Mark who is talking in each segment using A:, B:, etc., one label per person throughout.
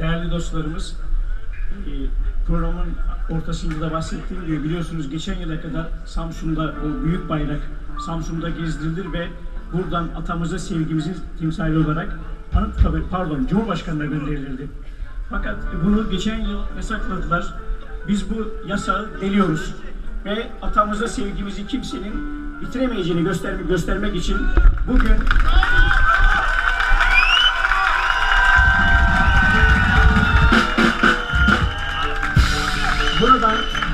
A: değerli dostlarımız, e, programın ortasında da bahsettiğim gibi biliyorsunuz geçen yıla kadar Samsun'da o büyük bayrak Samsun'da gezdirilir ve buradan atamıza sevgimizin timsali olarak Anıtkabir, pardon Cumhurbaşkanı'na gönderilirdi. Fakat bunu geçen yıl yasakladılar. Biz bu yasağı deliyoruz ve atamıza sevgimizi kimsenin bitiremeyeceğini göstermek, göstermek için bugün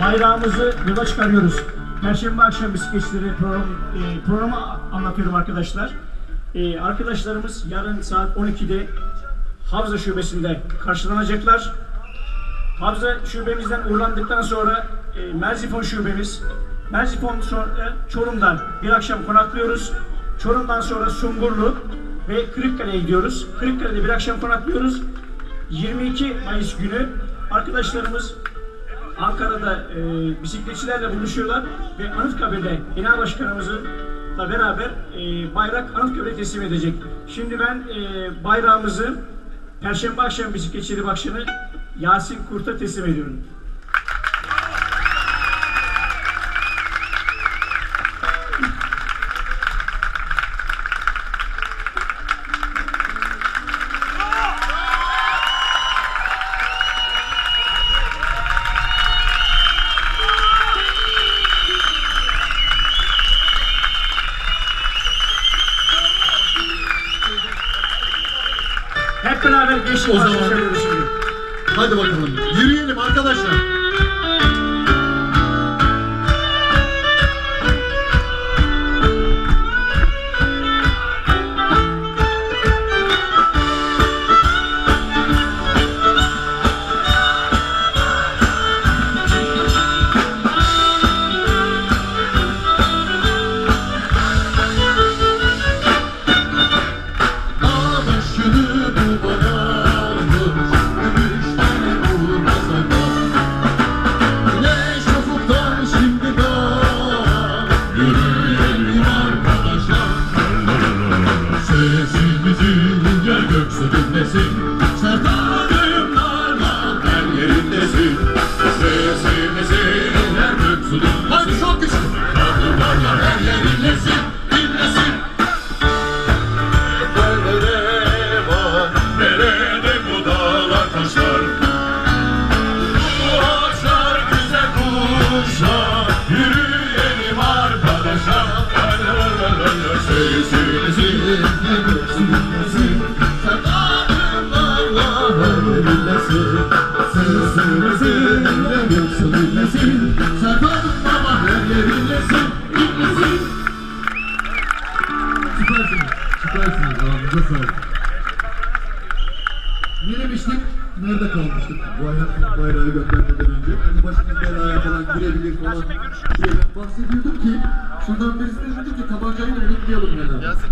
A: bayrağımızı yola çıkarıyoruz. Perşembe akşam bisikletçileri program, e, programı anlatıyorum arkadaşlar. E, arkadaşlarımız yarın saat 12'de Havza Şubesi'nde karşılanacaklar. Havza Şubemizden uğurlandıktan sonra e, Merzifon Şubemiz, Merzifon sonra Çorum'dan bir akşam konaklıyoruz. Çorum'dan sonra Sungurlu ve Kırıkkale'ye gidiyoruz. Kırıkkale'de bir akşam konaklıyoruz. 22 Mayıs günü arkadaşlarımız Ankara'da e, bisikletçilerle buluşuyorlar ve Anıtkabir'de Genel Başkanımızla beraber e, bayrak Anıtkabir'e teslim edecek. Şimdi ben e, bayrağımızı Perşembe akşam bisikletçileri başkanı Yasin Kurt'a teslim ediyorum.
B: O zaman-. Hadi bakalım. Yürüyelim arkadaşlar. Yeah. belaya falan. Şeyden bahsediyordum ki şuradan birisi de dedi ki tabancayı da unutmayalım yani. Yasin.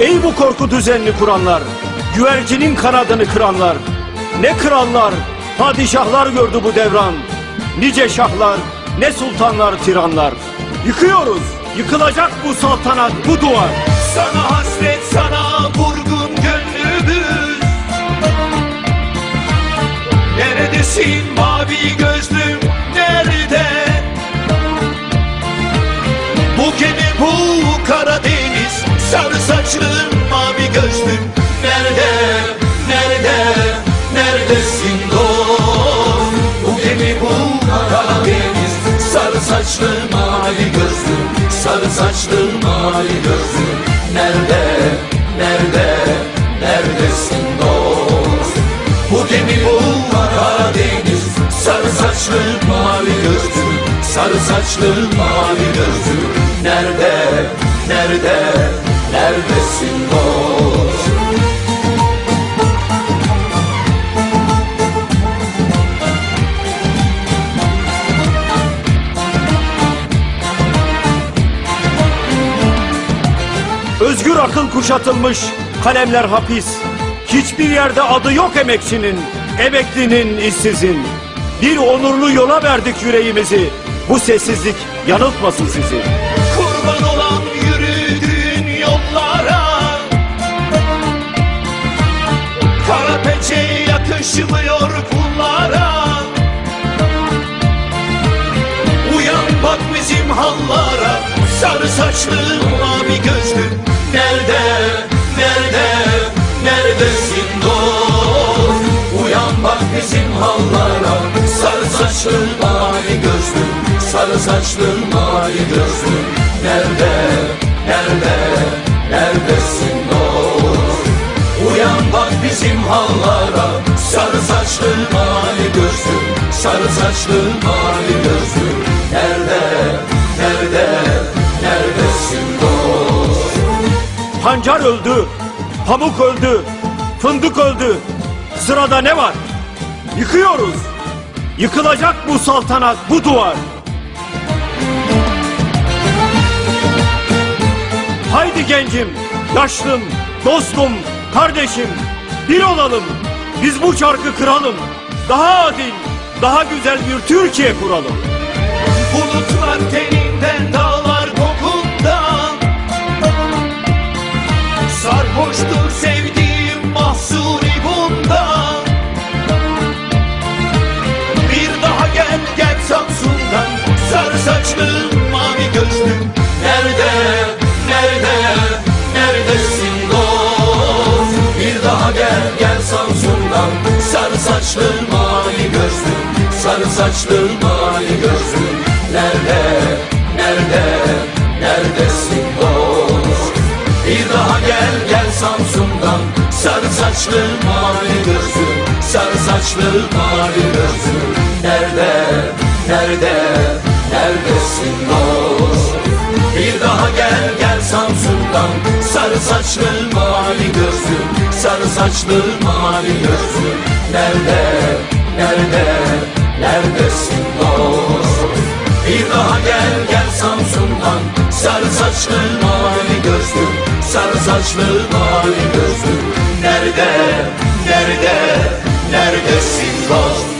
C: Ey bu korku düzenini kuranlar, güvercinin kanadını kıranlar, ne krallar, padişahlar gördü bu devran. Nice şahlar, ne sultanlar, tiranlar. Yıkıyoruz, yıkılacak bu saltanat, bu duvar.
D: Sana hasret sana vurgun gönlümüz Neredesin mavi gözlüm nerede Bu gemi bu Sarı saçlım mavi gözlüm. Nerede nerede neredesin dost Bu gemi bu Karadeniz. Sarı saçlı mavi gözlüm. Sarı saçlı mavi gözlüm. Nerede nerede neredesin dost Bu gemi bu Karadeniz. Sarı saçlı sarı saçlı mavi gözlü Nerede, nerede, neredesin dost
C: Özgür akıl kuşatılmış, kalemler hapis. Hiçbir yerde adı yok emekçinin, emeklinin, işsizin. Bir onurlu yola verdik yüreğimizi. Bu sessizlik yanıltmasın sizi.
D: Kurban olan yakışmıyor kullara. Uyan bak bizim hallara Sarı saçlı mavi gözlü. Nerede, nerede, neredesin dost? Uyan bak bizim hallara Sarı saçlı mavi gözlü. Sarı saçlı mavi gözlü. Nerede, nerede, neredesin dost bak bizim hallara Sarı saçlı mavi gözlü Sarı saçlı mavi gözlü Nerede, nerede, neredesin dost
C: Pancar öldü, pamuk öldü, fındık öldü. Sırada ne var? Yıkıyoruz. Yıkılacak bu saltanat, bu duvar. Haydi gencim, yaşlım, dostum, kardeşim. Bir olalım. Biz bu çarkı kıralım. Daha adil, daha güzel bir Türkiye kuralım.
D: Bulutlar teninden dağlar kokundan Sarhoştur sevdiğim mahsuni bundan Bir daha gel gel Samsun'dan Sarı saçlı mavi gözlü saçlı mavi gözlü Sarı saçlı mavi gözlü Nerede, nerede, neredesin dost? Bir daha gel gel Samsun'dan. Sarı saçlı mavi gözlü Sarı saçlı mavi gözlü Nerede, nerede, neredesin dost? Bir daha gel gel Samsun'dan Sarı saçlı mavi gözlü Sarı saçlı mavi gözlü. Nerede, nerede, neredesin dost? Bir daha gel gel Samsun'dan Sarı saçlı mavi gözlü Sarı saçlı mavi gözlü. Nerede, nerede, neredesin dost?